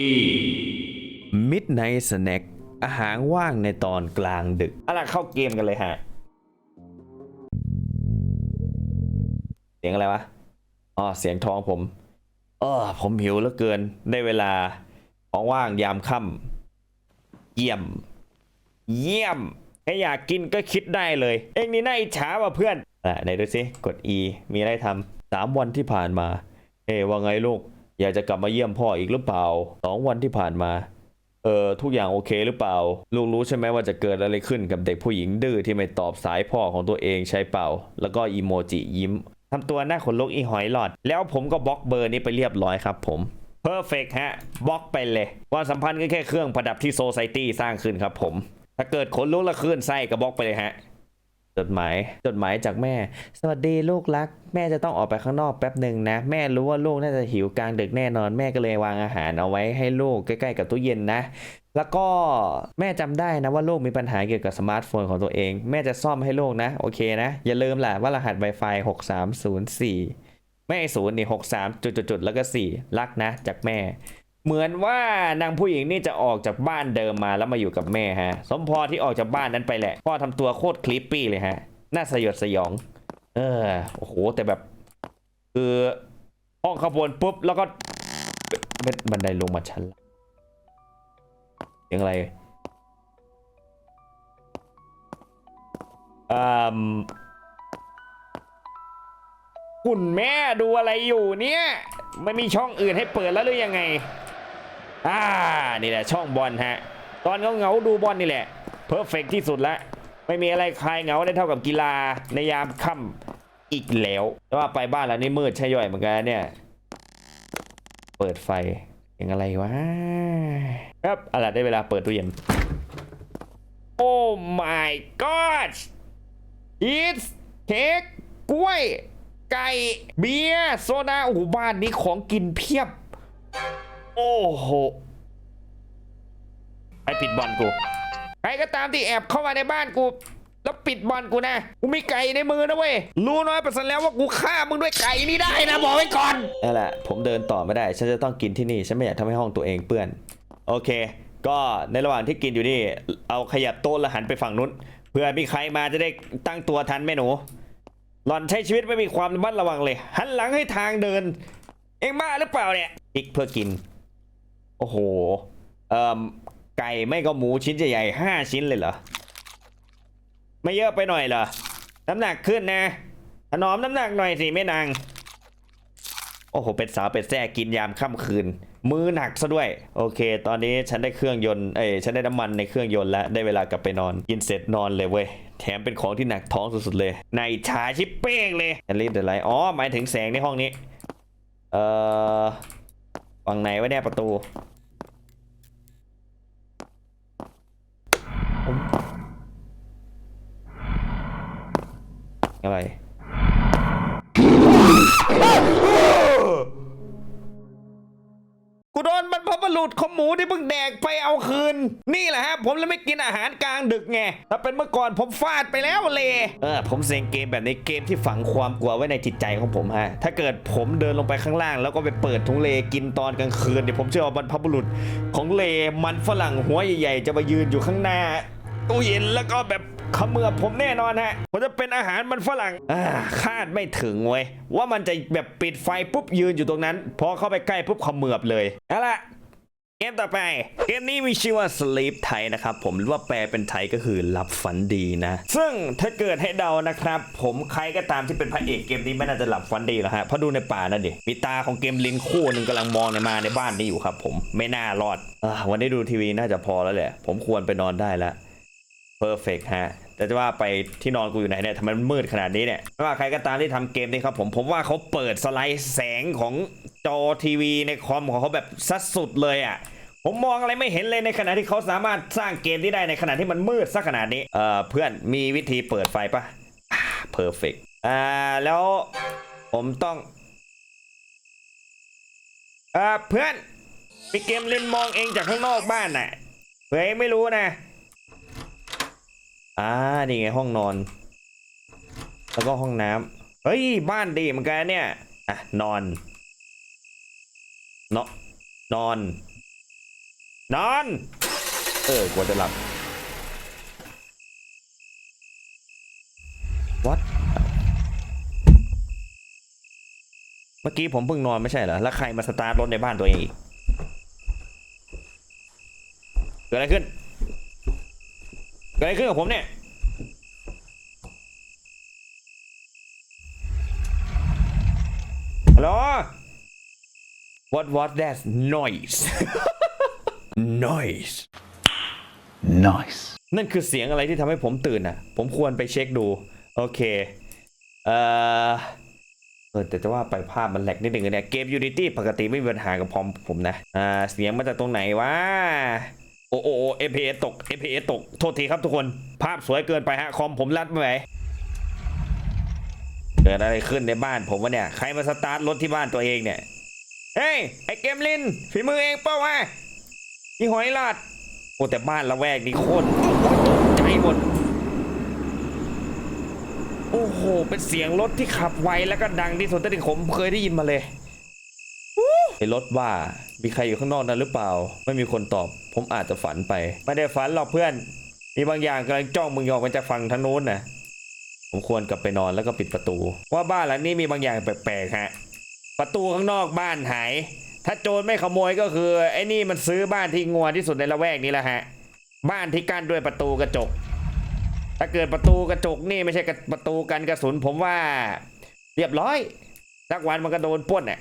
E มิดไนท์สแน็คอาหารว่างในตอนกลางดึกอะไรเข้าเกมกันเลยฮะ เสียงอะไรวะ อ๋อ เสียงท้องผม เออ ผมหิวเหลือเกิน ได้เวลาของว่างยามค่ำเยี่ยม เยี่ยมถ้าอยากกินก็คิดได้เลย เอ็งนี่น่าอิจฉาว่ะเพื่อนอะไหนดูสิ กด E มีอะไรทำสามวันที่ผ่านมา เอ้ว่าไงลูก อยากจะกลับมาเยี่ยมพ่ออีกหรือเปล่าสองวันที่ผ่านมา เออทุกอย่างโอเคหรือเปล่า ลูกรู้ใช่ไหมว่าจะเกิดอะไรขึ้นกับเด็กผู้หญิงดื้อที่ไม่ตอบสายพ่อของตัวเองใช่เปล่า แล้วก็อีโมจิยิ้มทำตัวหน้าขนลุกอีหอยหลอด แล้วผมก็บล็อกเบอร์นี้ไปเรียบร้อยครับผมเพอร์เฟกฮะบล็อกไปเลยความสัมพันธ์ก็แค่เครื่องประดับที่โซไซตี้สร้างขึ้นครับผม ถ้าเกิดขนลุกละคลื่นไส้ก็บล็อกไปเลยฮะ จดหมายจดหมายจากแม่ สวัสดีลูกรัก แม่จะต้องออกไปข้างนอกแป๊บหนึ่งนะ แม่รู้ว่าลูกน่าจะหิวกลางดึกแน่นอนแม่ก็เลยวางอาหารเอาไว้ให้ลูกใกล้ๆกับตู้เย็นนะ แล้วก็แม่จำได้นะว่าลูกมีปัญหาเกี่ยวกับสมาร์ทโฟนของตัวเอง แม่จะซ่อมให้ลูกนะ โอเคนะ อย่าลืมล่ะว่ารหัส Wi-Fi 6304ไม่ศูนย์นี่63จุดๆๆแล้วก็4รักนะ จากแม่ เหมือนว่านางผู้หญิงนี่จะออกจากบ้านเดิมมาแล้วมาอยู่กับแม่ฮะ สมพรที่ออกจากบ้านนั้นไปแหละ พ่อทำตัวโคตรคลิปปี้เลยฮะ น่าสยดสยอง เออ โอ้โห แต่แบบ คือห้องขบวนปุ๊บ แล้วก็เป็นบันไดลงมาชั้นละเสียงไรอืมคุณแม่ดูอะไรอยู่เนี่ย ไม่มีช่องอื่นให้เปิดแล้วหรือยังไง อ่านี่แหละช่องบอลฮะ ตอนเขาเหงาดูบอลนี่แหละเพอร์เฟกที่สุดละไม่มีอะไรคลายเหงาได้เท่ากับกีฬาในยามค่ำอีกแล้วแต่ว่าไปบ้านแล้วนี่มืดใช่ย่อยเหมือนกันเนี่ย เปิดไฟยังอะไรวะครับอะไรได้เวลาเปิดตู้เย็นโอ้ my god ชีสเค้กกล้วย ไก่ เบียร์โซดาโอ้โหบ้านนี้ของกินเพียบ โอ้โหไอปิดบอลกูใครก็ตามที่แอบเข้ามาในบ้านกู แล้วปิดบอลกูนะ กูมีไก่ในมือนะเว้ย รู้น้อยเปอร์เซ็นต์แล้วว่ากูฆ่ามึงด้วยไก่นี่ได้นะบอกไว้ก่อนนั่นแหละ ผมเดินต่อไม่ได้ ฉันจะต้องกินที่นี่ ฉันไม่อยากทำให้ห้องตัวเองเปื้อน โอเค ก็ในระหว่างที่กินอยู่นี่ เอาขยับโต๊ะแล้วหันไปฝั่งนู้น เพื่อมีใครมาจะได้ตั้งตัวทันแม่หนู หล่อนใช้ชีวิตไม่มีความระมัดระวังเลย หันหลังให้ทางเดิน เอ็งบ้าหรือเปล่าเนี่ยพริกเพื่อกิน อ้โห เอ่อ ไก่ไม่ก็หมูชิ้นใหญ่ๆห้าชิ้นเลยเหรอ ไม่เยอะไปหน่อยเหรอ น้ำหนักขึ้นนะถนอมน้ำหนักหน่อยสิแม่นาง โอ้โห เป็ดสาวเป็ดแซ่กินยามค่ำคืน มือหนักซะด้วย โอเค ตอนนี้ฉันได้เครื่องยนต์ เอ้ย ฉันได้น้ำมันในเครื่องยนต์แล้ว ได้เวลากลับไปนอน กินเสร็จนอนเลยเว้ย แถมเป็นของที่หนักท้องสุดๆเลย ในชาชิปเป้งเลยฉันรีบเดินไลท์อ๋อ หมายถึงแสงในห้องนี้ เอ่อฝั่งไหนวะเนี่ยประตู อะไร กูโดนบรรพบุรุษของหมูที่เพิ่งแดกไปเอาคืน นี่แหละฮะ ผมเลยไม่กินอาหารกลางดึกไง ถ้าเป็นเมื่อก่อนผมฟาดไปแล้วเลย เออ ผมเซ็งเกมแบบนี้เกมที่ฝังความกลัวไว้ในจิตใจของผมฮะ ถ้าเกิดผมเดินลงไปข้างล่าง แล้วก็ไปเปิดทุงเลกินตอนกลางคืนเดี๋ยวผมเชื่อว่าบรรพบุรุษของเลมันฝรั่งหัวใหญ่ๆจะมายืนอยู่ข้างหน้า ตู้เย็นแล้วก็แบบเขมือบผมแน่นอนฮะผมจะเป็นอาหารมันฝรั่งอ่าคาดไม่ถึงเว้ยว่ามันจะแบบปิดไฟปุ๊บยืนอยู่ตรงนั้น พอเข้าไปใกล้ปุ๊บเขมือบเลยเอาละเกมต่อไป เกมนี้มีชื่อว่า Sleep ไทยนะครับผมหรือว่าแปลเป็นไทยก็คือหลับฝันดีนะ ซึ่งถ้าเกิดให้เดานะครับ ผมใครก็ตามที่เป็นพระเอกเกมนี้ไม่น่าจะหลับฝันดีหรอกฮะเพราะดูในป่านั่นดิมีตาของเกมลินคู่หนึ่งกำลังมองในมาในบ้านนี้อยู่ครับ ผมไม่น่ารอดอวันนี้ดูทีวีน่าจะพอแล้วแหละ ผมควรไปนอนได้แล้ว เพอร์เฟกฮะแต่จะว่าไปที่นอนกูอยู่ไหนเนี่ยทำไมมันมืดขนาดนี้เนี่ยไม่ว่าใครก็ตามที่ทำเกมนี้ครับผมผมว่าเขาเปิดสไลด์แสงของจอทีวีในคอมของเขาแบบสัดสุดเลยอะ่ะผมมองอะไรไม่เห็นเลยในขณะที่เขาสามารถสร้างเกมที่ได้ในขณะที่มันมืดซะขนาดนี้เอ่อเพื่อนมีวิธีเปิดไฟปะเพอร์เฟกอ่าแล้วผมต้องอ่าเพื่อนมีเกมเล่นมองเองจากข้างนอกบ้านน่ะเผื่อไม่รู้นะ อ่านี่ไงห้องนอน แล้วก็ห้องน้ำเฮ้ย บ้านดีเหมือนกันเนี่ยอะนอนเนาะนอน นอน เออกว่าจะหลับ what เมื่อกี้ผมเพิ่งนอนไม่ใช่เหรอ แล้วใครมาสตาร์ทรถในบ้านตัวเองอีก เกิดอะไรขึ้น เกิดอะไรขึ้นกับผมเนี่ย ฮัลโหล What was that noise noise Nice. นั่นคือเสียงอะไรที่ทำให้ผมตื่นอะ ผมควรไปเช็คดู โอเค เอ่อเออแต่จะว่าไปภาพมันแหลกนิดหนึ่งเนี่ยเกม Unity ปกติไม่มีปัญหากับพอมผมนะ อ่า เสียงมาจากตรงไหนวะ โอ้โอ้โอ้ FPS ตก FPS ตก โทษทีครับทุกคน ภาพสวยเกินไปฮะ คอมผมรัดไม่ไหวเกิดอะไรขึ้นในบ้านผมวะเนี่ย ใครมาสตาร์ทรถที่บ้านตัวเองเนี่ย เฮ้ย ไอเกมลินฝีมือเองเปล่าวะอีหอยลาด โอ้แต่บ้านละแวกนี่โคตรตกใจหมด โอ้โห เป็นเสียงรถที่ขับไวแล้วก็ดังที่สุดตั้งแต่ผมเคยได้ยินมาเลย ไอ้รถว่ามีใครอยู่ข้างนอกนั้นหรือเปล่า ไม่มีคนตอบ ผมอาจจะฝันไป ไม่ได้ฝันหรอกเพื่อน มีบางอย่างกำลังจ้องมึงออกมาจากฝั่งทางโน้นนะผมควรกลับไปนอนแล้วก็ปิดประตู ว่าบ้านหลังนี้มีบางอย่างแปลกๆฮะประตูข้างนอกบ้านหาย ถ้าโจรไม่ขโมยก็คือไอ้นี่มันซื้อบ้านที่งัวที่สุดในละแวกนี้แหละฮะ บ้านที่กั้นด้วยประตูกระจก ถ้าเกิดประตูกระจกนี่ไม่ใช่ประตูกันกระสุนผมว่า เรียบร้อยสักวันมันก็โดนป้นอะ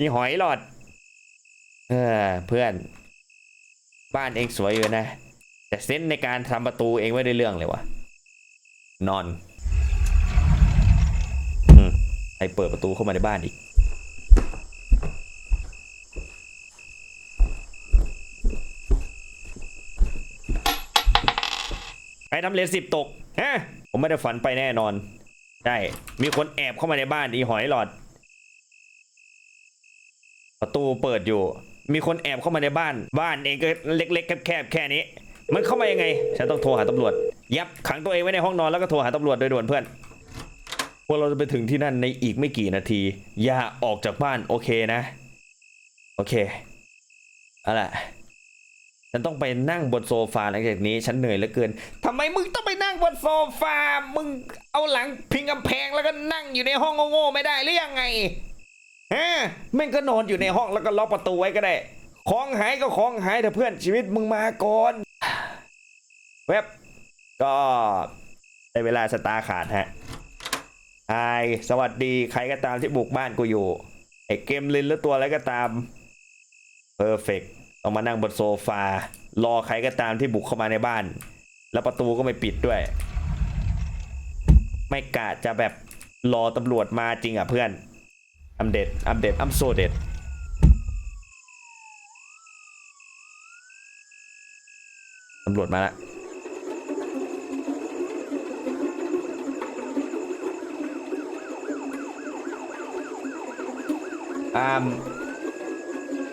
มีหอยหลอด เออ เพื่อน บ้านเองสวยอยู่นะ แต่เซนในการทำประตูเองไม่ได้เรื่องเลยวะนอนอืมใครเปิดประตูเข้ามาในบ้านอีกใครทำเลนสิบตกฮะผมไม่ได้ฝันไปแน่นอน ใช่ มีคนแอบเข้ามาในบ้านอีหอยหลอด ประตูเปิดอยู่ มีคนแอบเข้ามาในบ้าน บ้านเองก็เล็กๆแคบๆแค่นี้ มันเข้ามายังไง ฉันต้องโทรหาตำรวจ ยับขังตัวเองไว้ในห้องนอนแล้วก็โทรหาตำรวจโดยด่วนเพื่อนพวกเราจะไปถึงที่นั่นในอีกไม่กี่นาที อย่าออกจากบ้านโอเคนะ โอเคเอาล่ะฉันต้องไปนั่งบนโซฟาหลังจากนี้ ฉันเหนื่อยเหลือเกินทำไมมึงต้องไปนั่งบนโซฟา มึงเอาหลังพิงกำแพงแล้วก็นั่งอยู่ในห้องโง่ๆไม่ได้หรือยังไง ฮะแม่งก็นอนอยู่ในห้องแล้วก็ล็อกประตูไว้ก็ได้ ของหายก็ของหายเถอะเพื่อนชีวิตมึงมาก่อนเว็บก็ได้เวลาสตาร์ขาดฮะไฮสวัสดีใครก็ตามที่บุกบ้านกูอยู่ไอเกมลินหรือตัวอะไรก็ตามเพอร์เฟกต้องมานั่งบนโซฟา รอใครก็ตามที่บุกเข้ามาในบ้าน แล้วประตูก็ไม่ปิดด้วย ไม่กะจะแบบรอตำรวจมาจริงอะเพื่อน อัมเด็ดอัมเด็ดอัมโซเด็ดตำรวจมาแล้วอาม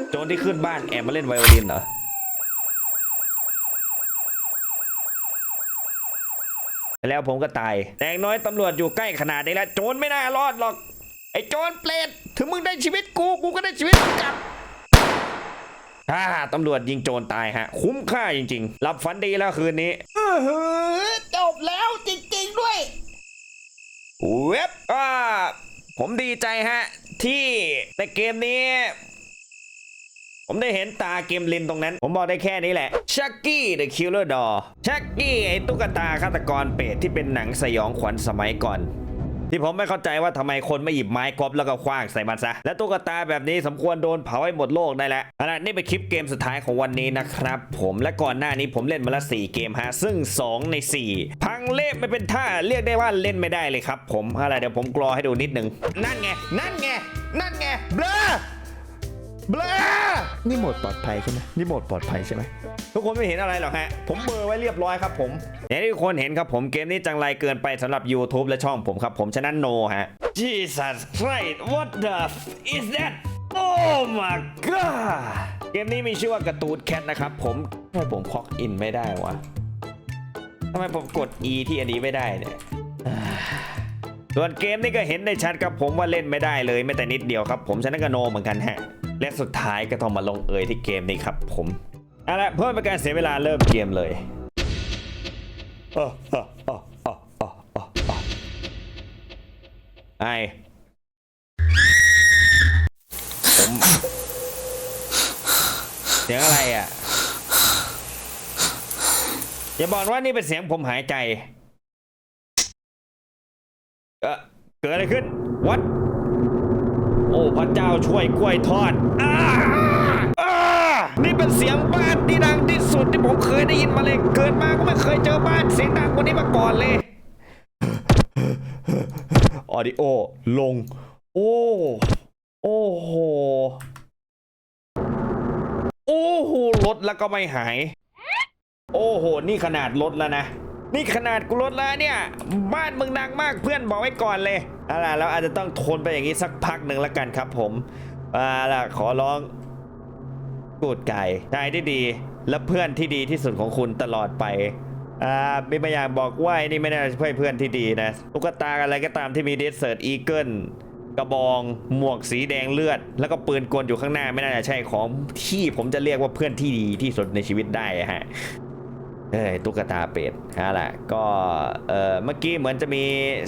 โจรที่ขึ้นบ้านแอบมาเล่นไวโอลินเหรอ แล้วผมก็ตาย แต่งน้อยตำรวจอยู่ใกล้ขนาดนี้แล้ว โจรไม่น่ารอดหรอก ไอ้โจรเปรตถึงมึงได้ชีวิตกู กูก็ได้ชีวิตมึงกลับถ้าตำรวจยิงโจรตายฮะ คุ้มค่าจริงๆหลับฝันดีแล้วคืนนี้เออจบแล้วจริงๆด้วย เว็บก็ผมดีใจฮะ ที่ในเกมนี้ ผมได้เห็นตาเกมลินตรงนั้น ผมบอกได้แค่นี้แหละชักกี้ The Killer Doll ชักกี้ไอ้ตุ๊กตาฆาตกรเปรตที่เป็นหนังสยองขวัญสมัยก่อน ที่ผมไม่เข้าใจว่าทำไมคนไม่หยิบไม้กอบแล้วก็คว้างใส่มันซะ และตุ๊กตาแบบนี้สมควรโดนเผาให้หมดโลกได้แล้วเอาล่ะนี่เป็นคลิปเกมสุดท้ายของวันนี้นะครับผมและก่อนหน้านี้ผมเล่นมาละ4เกมฮะซึ่ง 2 ใน 4 พังเละไม่เป็นท่าเรียกได้ว่าเล่นไม่ได้เลยครับ ผมอะไรเดี๋ยวผมกรอให้ดูนิดหนึ่งนั่นไงนั่นไงนั่นไงเบลอ เบลอนี่โหมดปลอดภัยใช่ไหมนี่โหมดปลอดภัยใช่ไหมทุกคนไม่เห็นอะไรหรอกฮะ ผมเบลอร์ไว้เรียบร้อยครับผมอย่างที่ทุกคนเห็นครับผมเกมนี้จังไรเกินไปสำหรับ YouTube และช่องผมครับผมฉะนั้นโนฮะ Jesus Christ what the f is that Oh my god เกมนี้มีชื่อว่าการ์ตูนแคทนะครับผมทำไมผมคล็อกอินไม่ได้วะทำไมผมกด E ที่อันนี้ไม่ได้เนี่ยส่วนเกมนี้ก็เห็นในชัดครับผมว่าเล่นไม่ได้เลยแม้แต่นิดเดียวครับผมฉะนั้นก็โนเหมือนกันฮะ และสุดท้ายก็ต้องมาลงเอยที่เกมนี้ครับผมเอาละเพื่อเป็นการเสียเวลาเริ่มเกมเลยเออเออเออเออเออเออเออไอผมเสียงอะไรอะ อย่าบอกว่านี่เป็นเสียงผมหายใจเออเกิดอะไรขึ้น วัด โอ้พระเจ้าช่วยกล้วยทอดอ้าอ้านี่เป็นเสียงบ้านที่ดังที่สุดที่ผมเคยได้ยินมาเลยเกิดมาก็ไม่เคยเจอบ้านเสียงดังกว่านี้มาก่อนเลยออดิโอลง โอ้โอ้โหโอ้โหลดแล้วก็ไม่หาย โอ้โห นี่ขนาดลดแล้วนะ นี่ขนาดกูลดแล้วเนี่ย บ้านมึงดังมากเพื่อนบอกไว้ก่อนเลยเอาล่ะเราอาจจะต้องทนไปอย่างนี้สักพักหนึ่งแล้วกันครับผมเอาล่ะขอร้องกูดไก่ชายที่ดีและเพื่อนที่ดีที่สุดของคุณตลอดไปอ่าไม่ไม่อยากบอกว่าไอ้นี่ไม่น่าจะใช่เพื่อนที่ดีนะตุ๊กตาอะไรก็ตามที่มีเดสเซิร์ตอีเกิลกระบอง หมวกสีแดงเลือด แล้วก็ปืนกลอยู่ข้างหน้าไม่น่าจะใช่ของที่ผมจะเรียกว่าเพื่อนที่ดีที่สุดในชีวิตได้ฮะ เอ้ยตุ๊กตาเป็ดฮะแหละก็เออเมื่อกี้เหมือนจะมี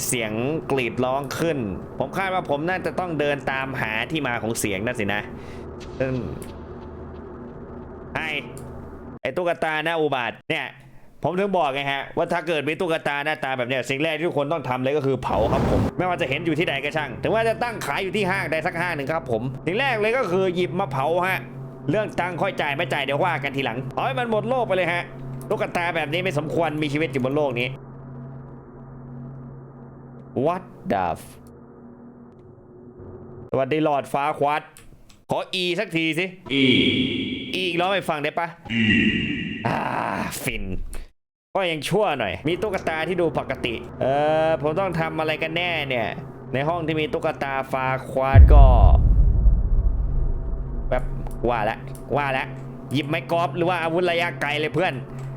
เสียงกรีดร้องขึ้น ผมคาดว่าผมน่าจะต้องเดินตามหาที่มาของเสียงนั่นสินะไอไอตุ๊กตาหน้าอุบาทเนี่ยผมถึงบอกไงฮะว่าถ้าเกิดมีตุ๊กตาหน้าตาแบบเนี้ยสิ่งแรกที่ทุกคนต้องทำเลยก็คือเผาครับผมไม่ว่าจะเห็นอยู่ที่ใดก็ช่างถึงว่าจะตั้งขายอยู่ที่ห้างใดสักห้างหนึ่งครับผมสิ่งแรกเลยก็คือหยิบมาเผาฮะเรื่องตังค์ค่อยจ่ายไม่จ่ายเดี๋ยวว่ากันทีหลังเอาให้มันหมดโลกไปเลยฮะ ตุ๊กตาแบบนี้ไม่สมควรมีชีวิตอยู่บนโลกนี้ What the f สวัสดีหลอดฟ้าควัด ขอ E สักทีสิ E อีกร้องให้ฟังได้ปะ E อ่า ฟิน ก็ยังชั่วหน่อย มีตุ๊กตาที่ดูปกติ เออ ผมต้องทำอะไรกันแน่เนี่ย ในห้องที่มีตุ๊กตาฟ้าควาดก็แบบว่าละว่าละหยิบไม้กอล์ฟหรือว่าอาวุธระยะไกลเลยเพื่อน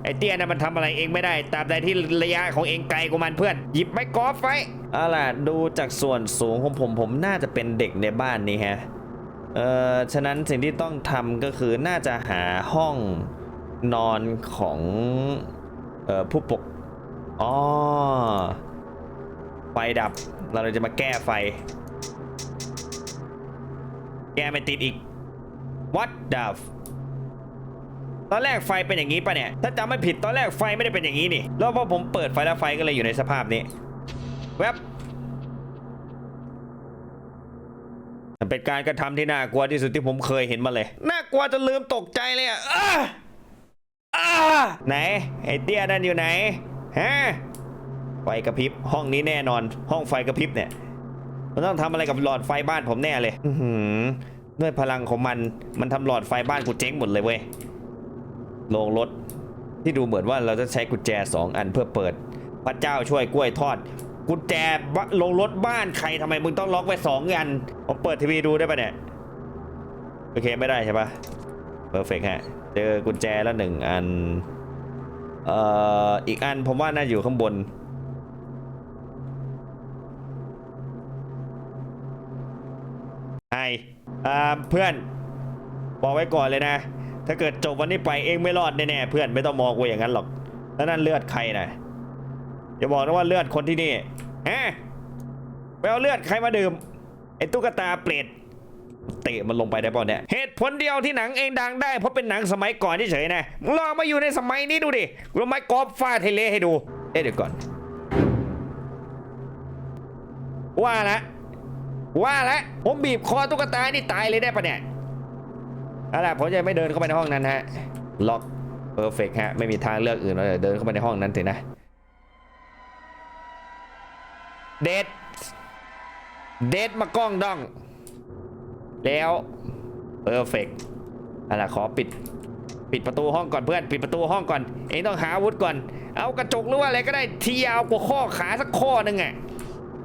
ไอ้เตี้ยนะมันทำอะไรเองไม่ได้ตาบใดที่ระยะของเองไกลกว่ามันเพื่อน หยิบไม้กอล์ฟไว้เอาล่ะดูจากส่วนสูงของผมผมน่าจะเป็นเด็กในบ้านนี้ฮะเอ่อฉะนั้นสิ่งที่ต้องทำก็คือน่าจะหาห้องนอนของเอ่อผู้ปกอ๋อไฟดับเราเลยจะมาแก้ไฟ แก้ไม่ติดอีก What the f ตอนแรกไฟเป็นอย่างนี้ปะเนี่ย ถ้าจำไม่ผิดตอนแรกไฟไม่ได้เป็นอย่างนี้นี่ แล้วพอผมเปิดไฟแล้วไฟก็เลยอยู่ในสภาพนี้ แวบเป็นการกระทำที่น่ากลัวที่สุดที่ผมเคยเห็นมาเลย น่ากลัวจนลืมตกใจเลยอะอ้าอ้าไหนไอเตี้ยนั่นอยู่ไหนฮะไฟกระพริบห้องนี้แน่นอน ห้องไฟกระพริบเนี่ย มันต้องทำอะไรกับหลอดไฟบ้านผมแน่เลย อือหือด้วยพลังของมันมันทำหลอดไฟบ้านกูเจ๊งหมดเลยเว้ย โรงรถที่ดูเหมือนว่าเราจะใช้กุญแจสองอันเพื่อเปิด พระเจ้าช่วยกล้วยทอด กุญแจโรงรถบ้านใครทำไมมึงต้องล็อกไว้สองอันผมเปิดทีวีดูได้ปะเนี่ย โอเคไม่ได้ใช่ปะเพอร์เฟกฮะ เจอกุญแจแล้วหนึ่งอัน เอ่อ อีกอันผมว่าน่าอยู่ข้างบนไออ่เพื่อน บอกไว้ก่อนเลยนะ ถ้าเกิดจบวันนี้ไปเองไม่รอดแน่ๆเพื่อนไม่ต้องมองกูอย่างนั้นหรอกแล้วนั่นเลือดใครนะอย่าบอกนะว่าเลือดคนที่นี่ฮะไปเอาเลือดใครมาดื่มไอ้ตุ๊กตาเปรตเตะมันลงไปได้ป่ะเนี่ย เหตุผลเดียวที่หนังเองดังได้เพราะเป็นหนังสมัยก่อนเฉยๆนะมึงลองมาอยู่ในสมัยนี้ดูดิกูไม้กอล์ฟาดให้เลให้ดู เอ๊ะเดี๋ยวก่อน ว่าละ ว่าละ ผมบีบคอตุ๊กตานี่ตายเลยได้ปะเนี่ย เอาล่ะผมจะไม่เดินเข้าไปในห้องนั้นฮะล็อกเพอร์เฟกฮะไม่มีทางเลือกอื่นแล้วเดี๋ยวเดินเข้าไปในห้องนั้นถึงนะเดดเดดมากล้องดอง แล้วเพอร์เฟกเอาล่ะขอปิด ปิดประตูห้องก่อนเพื่อน ปิดประตูห้องก่อน เองต้องหาอาวุธก่อน เอากระจกหรือว่าอะไรก็ได้ที่ยาวกว่าข้อขาสักข้อหนึ่งอะ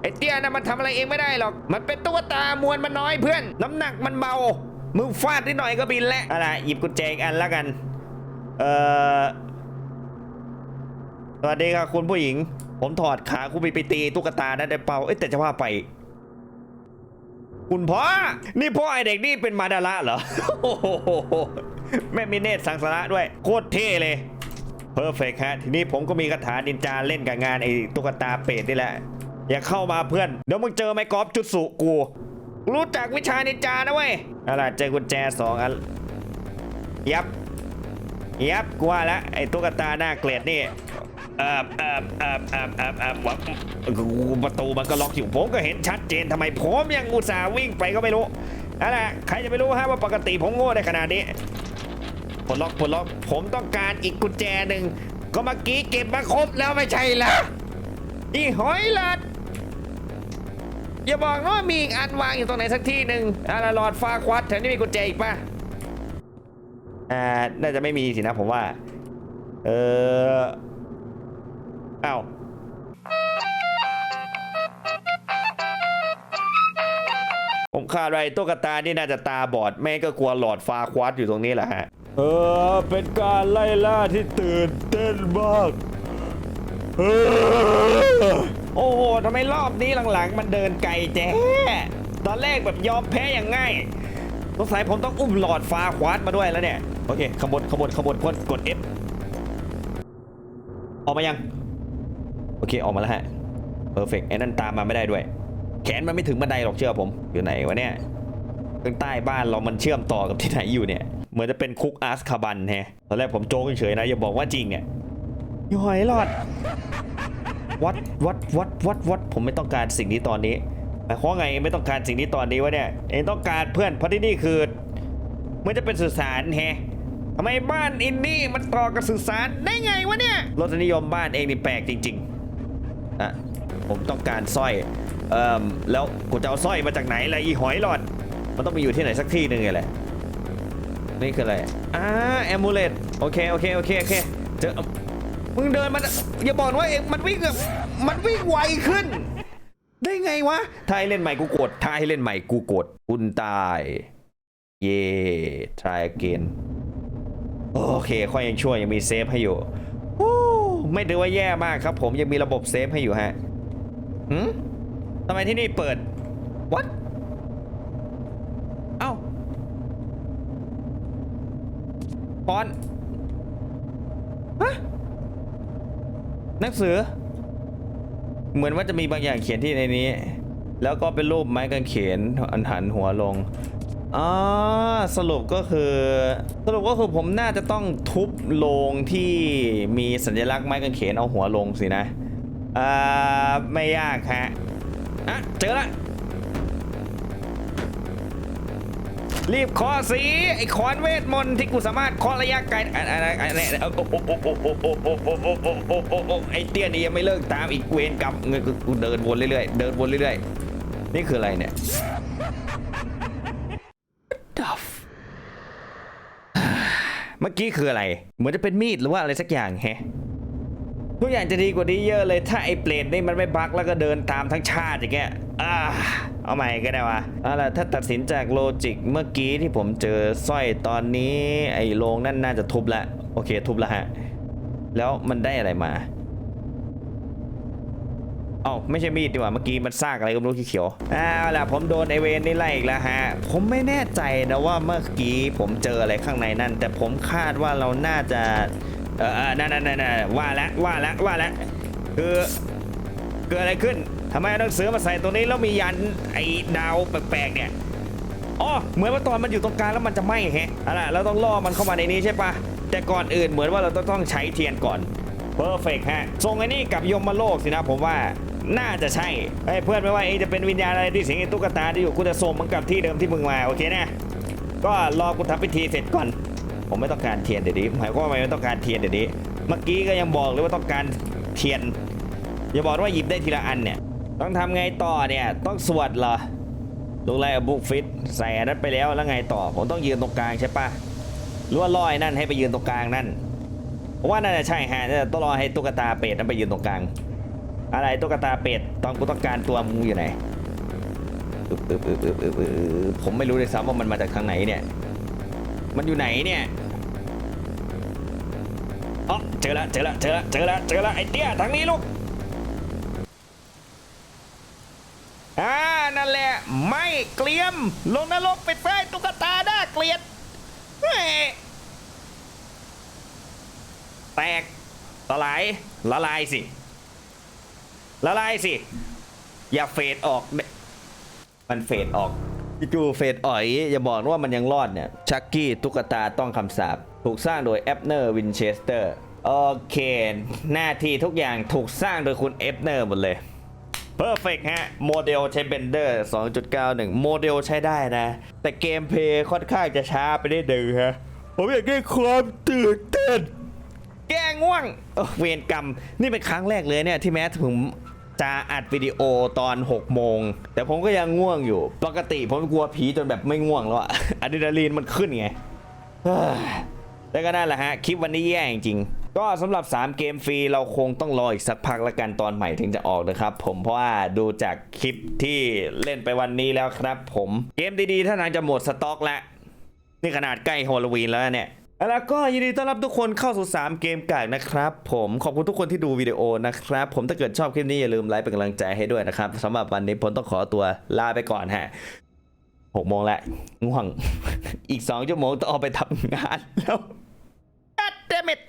ไอเตี้ยนะมันทำอะไรเองไม่ได้หรอก มันเป็นตุ๊กตามวลมันน้อยเพื่อน น้ำหนักมันเบา มึงฟาดนิดหน่อยก็บินแล้วอะไรหยิบกุญแจอีกอันแล้วกัน เอ่อ สวัสดีครับคุณผู้หญิง ผมถอดขาคุณไปไปตีตุ๊กตานั้นได้เปล่า เอ้แต่จะว่าไป คุณพ่อ นี่พ่อไอเด็กนี่เป็นมาดาระเหรอ โอ้โห แม่มีเนตรสังสาระด้วย โคตรเท่เลยเพอร์เฟกฮะ ทีนี้ผมก็มีคาถานินจาเล่นกับงานไอ้ตุ๊กตาเป็ดนี่แหละ อย่าเข้ามาเพื่อน เดี๋ยวมึงเจอไมกอล์ฟจุดสุกู รู้จักวิชานินจานะเว้ยอะไรเจอกุญแจสองอัน ยับ ยับกูว่าล้วไอ้ตุ๊กตาหน้าเกลียดนี่เอบเอบเอบเอบเอบเอบวับประตูมันก็ล็อกอยู่ผมก็เห็นชัดเจนทำไมผมยังอุตส่าห์วิ่งไปก็ไม่รู้นั่นแหละใครจะไปรู้ฮะว่าปกติผมโง่ได้ขนาดนี้ปลดล็อกปลดล็อกผมต้องการอีกกุญแจหนึ่งก็เมื่อกี้เก็บมาครบแล้วไม่ใช่เหรออีหอยลัด อย่าบอกนะว่ามีอีกอันวางอยู่ตรงไหนสักที่หนึ่งอะไรหลอดฟ้าควัดแถวนี้มีกุญแจอีกปะอ่าน่าจะไม่มีสินะผมว่า เออเอ้าผมคาดว่าไอ้ตุ๊กตานี่น่าจะตาบอด แม่ก็กลัวหลอดฟ้าควัดอยู่ตรงนี้แหละฮะ เออ เป็นการไล่ล่าที่ตื่นเต้นมาก โอ้โหทำไมรอบนี้หลังๆ มันเดินไกลแจ๊ตอนแรกแบบยอมแพ้อย่างง่ายสงสัยผมต้องอุ้มหลอดฟ้าควาดมาด้วยแล้วเนี่ย โอเคขบวนขบวนขบวนกดกด F ออกมายัง โอเคออกมาแล้วฮะเพอร์เฟกไอ้นั่นตามมาไม่ได้ด้วย แขนมันไม่ถึงบันไดหรอกเชื่อผม อยู่ไหนวะเนี่ยข้างใต้บ้านเรามันเชื่อมต่อกับที่ไหนอยู่เนี่ย เหมือนจะเป็นคุกอาร์สคาบันแฮะตอนแรกผมโจ๊กเฉยๆนะอย่าบอกว่าจริงเนี่ยยหอยหลอด วัดวัดวัดวัดวัดผมไม่ต้องการสิ่งนี้ตอนนี้หมายความไงไม่ต้องการสิ่งนี้ตอนนี้วะเนี่ยเองต้องการเพื่อนเพราะที่นี่คือมันจะเป็นสื่อสารแฮะทำไมบ้านอินนี่มันต่อกับสื่อสารได้ไงวะเนี่ยรสนิยมบ้านเองนี่แปลกจริงๆอะผมต้องการสร้อยเอ่อแล้วกูจะเอาสร้อยมาจากไหนล่ะอีหอยหลอด มันต้องไปอยู่ที่ไหนสักที่หนึ่งไงแหละนี่คืออะไรอ่าแอมูเลตโอเคโอเคโอเคโอเคเจอ มึงเดินมันอย่าบอกว่าเองมันวิ่งแบบมันวิ่งไวขึ้น ได้ไงวะถ้าให้เล่นใหม่กูกดถ้าให้เล่นใหม่กูกดคุณตาย เย่ try again โอเคค่อยยังช่วยยังมีเซฟให้อยู่ไม่ถือว่าแย่มากครับ ผมยังมีระบบเซฟให้อยู่ฮะหืมทำไมที่นี่เปิด what เอ้าปอนฮะ หนังสือ เหมือนว่าจะมีบางอย่างเขียนที่ในนี้ แล้วก็เป็นรูปไม้กางเขนอันหันหัวลงอ๋อสรุปก็คือสรุปก็คือผมน่าจะต้องทุบโลงที่มีสัญลักษณ์ไม้กางเขนเอาหัวลงสินะอ่าไม่ยากฮะอะเจอละ รีบขอสีไอ้คอนเวทมนต์ที่กูสามารถขอระยะไกลอัอันอัไอ้เตี้ยนี่ยังไม่เลิกตามอีกเวนกับเงิกูเดินวนเรื่อยๆเดินวนเรื่อยๆนี่คืออะไรเนี่ยดัฟเมื่อกี้คืออะไร เหมือนจะเป็นมีดหรือว่าอะไรสักอย่างแฮะทุกอย่างจะดีกว่านี้เยอะเลยถ้าไอ้เปลดนี่มันไม่บักแล้วก็เดินตามทั้งชาติอย่างเงี้ยอ่า เอาใหม่ก็ได้วะเอาล่ะถ้าตัดสินจากโลจิกเมื่อกี้ที่ผมเจอสร้อยตอนนี้ไอ้โลงนั่นน่าจะทุบละโอเคทุบละฮะ แล้วมันได้อะไรมาเอ้าไม่ใช่มีดดีกว่าเมื่อกี้มันซากอะไรก็ไม่รู้เขียวๆเอาล่ะผมโดนไอเวนนี่ไล่อีกแล้วฮะ ผมไม่แน่ใจนะว่าเมื่อกี้ผมเจออะไรข้างในนั่น แต่ผมคาดว่าเราน่าจะเออเออนั่นนั่นนั่นนั่นว่าแล้วว่าแล้วว่าแล้วคือเกิดอะไรขึ้น ทำไมเอาหนังสือมาใส่ตรงนี้แล้วมียันไอ้ดาวแปลกๆเนี่ยอ๋อเหมือนว่าตอนมันอยู่ตรงกลางแล้วมันจะไหม้แฮะเอาล่ะเราต้องล่อมันเข้ามาในนี้ใช่ปะแต่ก่อนอื่นเหมือนว่าเราต้องต้องใช้เทียนก่อนเพอร์เฟกฮะทรงไอ้นี่กับยมโลกสินะผมว่าน่าจะใช่ไอ้เพื่อนไม่ว่าเองจะเป็นวิญญาณอะไรที่สิงไอ้ตุ๊กตาที่อยู่กูจะส่งมันกลับที่เดิมที่มึงมาโอเคนะก็รอกูทำพิธีเสร็จก่อน ผมไม่ต้องการเทียนเดี๋ยวนี้หมายความว่าไม่ต้องการเทียนเดี๋ยวนี้เมื่อกี้ก็ยังบอกเลยว่าต้องการเทียนอย่าบอกว่าหยิบได้ทีละอันเนี่ย ต้องทำไงต่อเนี่ย ต้องสวดเหรอลูกไล่บุกฟิตใส่อันนั้นไปแล้วแล้วไงต่อ ผมต้องยืนตรงกลางใช่ปะหรือว่าลอยนั่นให้ไปยืนตรงกลางนั่นผมว่าน่าจะใช่ฮะจะต้องรอให้ตุ๊กตาเป็ดนั้นไปยืนตรงกลาง อะไรตุ๊กตาเป็ดตอนกูต้องการตัวมึงอยู่ไหนอึบอึบอึบอึบอึบอึบผมไม่รู้เลยซ้ำว่ามันมาจากทางไหนเนี่ย มันอยู่ไหนเนี่ยอ๋อเจอแล้วเจอแล้วเจอแล้วเจอแล้วเจอล้วไอ้เตี้ยทางนี้ลูก อ่านั่นแหละ ไม่เกลียม ลงนรกไปไฟตุ๊กตาน่าเกลียดแตกสลายละลายสิ ละลายสิ อย่าเฟดออก มันเฟดออกจู่เฟดอ่อย อย่าบอกนะว่ามันยังรอดเนี่ย ชักกี้ตุ๊กตาต้องคำสาปถูกสร้างโดยแอปเนอร์วินเชสเตอร์ โอเค หน้าที่ทุกอย่างถูกสร้างโดยคุณเอฟเนอร์หมดเลย เพอร์เฟกฮะโมเดลใช้เบนเดอร์2.91 โมเดลใช้ได้นะ แต่เกมเพลย์ค่อนข้างจะช้าไปได้ดึงฮะ ผมอยากได้ความตื่นเต้น แก้ง่วงเวรกรรม นี่เป็นครั้งแรกเลยเนี่ย ที่แม้ผมจะอัดวิดีโอตอน 6 โมง แต่ผมก็ยังง่วงอยู่ ปกติผมกลัวผีจนแบบไม่ง่วงแล้วอะอะดรีนาลีนมันขึ้นไงเฮ้ยแต่ก็นั่นแหละฮะ คลิปวันนี้แย่จริงๆ ก็สำหรับ 3 เกมฟรีเราคงต้องรออีกสักพักละกันตอนใหม่ถึงจะออกนะครับ ผมเพราะว่าดูจากคลิปที่เล่นไปวันนี้แล้วครับ ผมเกมดีๆท่าทางจะหมดสต็อกแล้วนี่ขนาดใกล้ฮอลลวีนแล้วเนี่ยแล้วก็ยินดีต้อนรับทุกคนเข้าสู่ 3 เกมกากนะครับ ผมขอบคุณทุกคนที่ดูวิดีโอนะครับ ผมถ้าเกิดชอบคลิปนี้อย่าลืมไลค์เป็นกำลังใจให้ด้วยนะครับสำหรับวันนี้ผมต้องขอตัวลาไปก่อนฮะหกโมงแล้วง่วง อีก2ชั่วโมงต้องออกไปทำงานแล้ว